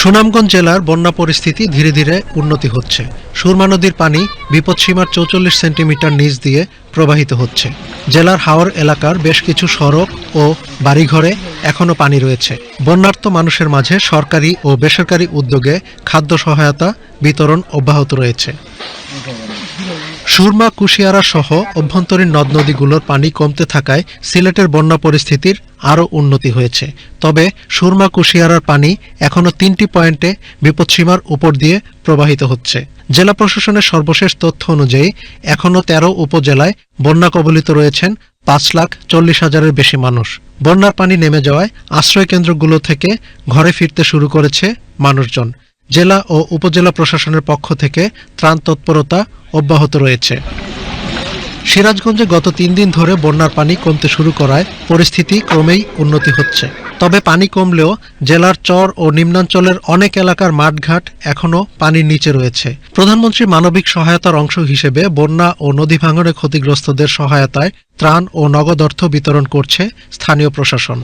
সুনামগঞ্জ জেলার বন্যা পরিস্থিতি ধীরে ধীরে উন্নতি হচ্ছে। সুরমা নদীর পানি বিপদসীমার চৌচল্লিশ সেন্টিমিটার নিচ দিয়ে প্রবাহিত হচ্ছে। জেলার হাওর এলাকার বেশ কিছু সড়ক ও বাড়িঘরে এখনও পানি রয়েছে। বন্যার্ত মানুষের মাঝে সরকারি ও বেসরকারি উদ্যোগে খাদ্য সহায়তা বিতরণ অব্যাহত রয়েছে। সুরমা, কুশিয়ারা সহ অভ্যন্তরীণ নদ নদীগুলোর পানি কমতে থাকায় সিলেটের বন্যা পরিস্থিতির আরও উন্নতি হয়েছে। তবে সুরমা, কুশিয়ারার পানি এখনও তিনটি পয়েন্টে বিপদসীমার উপর দিয়ে প্রবাহিত হচ্ছে। জেলা প্রশাসনের সর্বশেষ তথ্য অনুযায়ী, এখনও তেরো উপজেলায় বন্যা কবলিত রয়েছেন পাঁচ লাখ চল্লিশ হাজারের বেশি মানুষ। বন্যার পানি নেমে যাওয়ায় আশ্রয় কেন্দ্রগুলো থেকে ঘরে ফিরতে শুরু করেছে মানুষজন। জেলা ও উপজেলা প্রশাসনের পক্ষ থেকে ত্রাণ তৎপরতা অব্যাহত রয়েছে। সিরাজগঞ্জে গত তিন দিন ধরে বন্যার পানি কমতে শুরু করায় পরিস্থিতি ক্রমেই উন্নতি হচ্ছে। তবে পানি কমলেও জেলার চর ও নিম্নাঞ্চলের অনেক এলাকার মাঠঘাট এখনও পানির নিচে রয়েছে। প্রধানমন্ত্রী মানবিক সহায়তার অংশ হিসেবে বন্যা ও নদী ভাঙনে ক্ষতিগ্রস্তদের সহায়তায় ত্রাণ ও নগদ অর্থ বিতরণ করছে স্থানীয় প্রশাসন।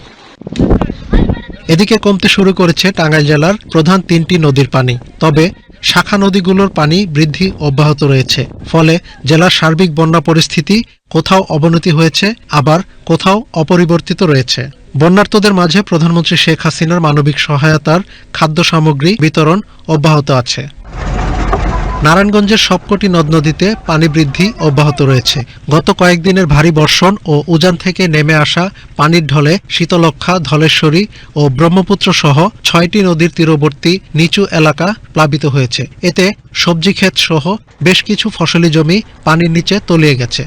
এদিকে কমতে শুরু করেছে টাঙ্গাইল জেলার প্রধান তিনটি নদীর পানি। তবে শাখা নদীগুলোর পানি বৃদ্ধি অব্যাহত রয়েছে। ফলে জেলার সার্বিক বন্যা পরিস্থিতি কোথাও অবনতি হয়েছে, আবার কোথাও অপরিবর্তিত রয়েছে। বন্যার্তদের মাঝে প্রধানমন্ত্রী শেখ হাসিনার মানবিক সহায়তার খাদ্য সামগ্রী বিতরণ অব্যাহত আছে। নারায়ণগঞ্জের সবকটি নদ নদীতে পানি বৃদ্ধি অব্যাহত রয়েছে। গত কয়েকদিনের ভারী বর্ষণ ও উজান থেকে নেমে আসা পানির ঢলে শীতলক্ষা ধলেশ্বরী ও ব্রহ্মপুত্র সহ ছয়টি নদীর তীরবর্তী নিচু এলাকা প্লাবিত হয়েছে। এতে সবজি ক্ষেত সহ বেশ কিছু ফসলি জমি পানির নিচে তলিয়ে গেছে।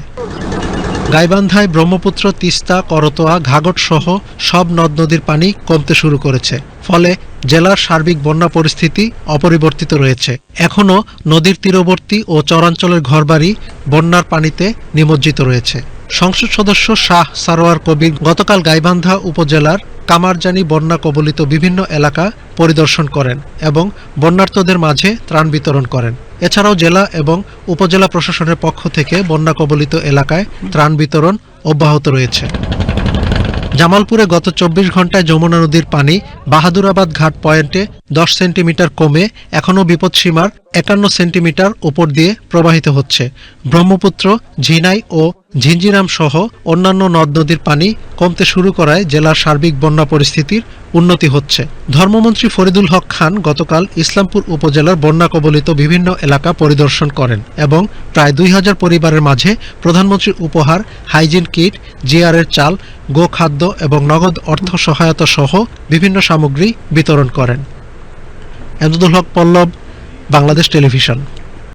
গাইবান্ধায় ব্রহ্মপুত্র, তিস্তা, করতোয়া, ঘাগট সহ সব নদ নদীর পানি কমতে শুরু করেছে। ফলে জেলার সার্বিক বন্যা পরিস্থিতি অপরিবর্তিত রয়েছে। এখনও নদীর তীরবর্তী ও চরাঞ্চলের ঘরবাড়ি বন্যার পানিতে নিমজ্জিত রয়েছে। সংসদ সদস্য শাহ সারোয়ার কবির গতকাল গাইবান্ধা উপজেলার কামারজানি বন্যা কবলিত বিভিন্ন এলাকা পরিদর্শন করেন এবং বন্যার্তদের মাঝে ত্রাণ বিতরণ করেন। এছাড়াও জেলা এবং উপজেলা প্রশাসনের পক্ষ থেকে বন্যা কবলিত এলাকায় ত্রাণ বিতরণ অব্যাহত রয়েছে। জামালপুরে গত চব্বিশ ঘন্টায় যমুনা নদীর পানি বাহাদুরাবাদ ঘাট পয়েন্টে দশ সেন্টিমিটার কমে এখনও বিপদসীমার একান্ন সেন্টিমিটার উপর দিয়ে প্রবাহিত হচ্ছে। ব্রহ্মপুত্র, ঝিনাই ও ঝিঞ্জিরাম সহ অন্যান্য নদ নদীর পানি কমতে শুরু করায় জেলার সার্বিক বন্যা পরিস্থিতির উন্নতি হচ্ছে। ধর্মমন্ত্রী ফরিদুল হক খান গতকাল ইসলামপুর উপজেলার বন্যা কবলিত বিভিন্ন এলাকা পরিদর্শন করেন এবং প্রায় দুই হাজার পরিবারের মাঝে প্রধানমন্ত্রীর উপহার, হাইজিন কিট জিআরের চাল, গোখাদ্য এবং নগদ অর্থ সহায়তা সহ বিভিন্ন সামগ্রী বিতরণ করেন। এমদুল হক পল্লব, বাংলাদেশ টেলিভিশন।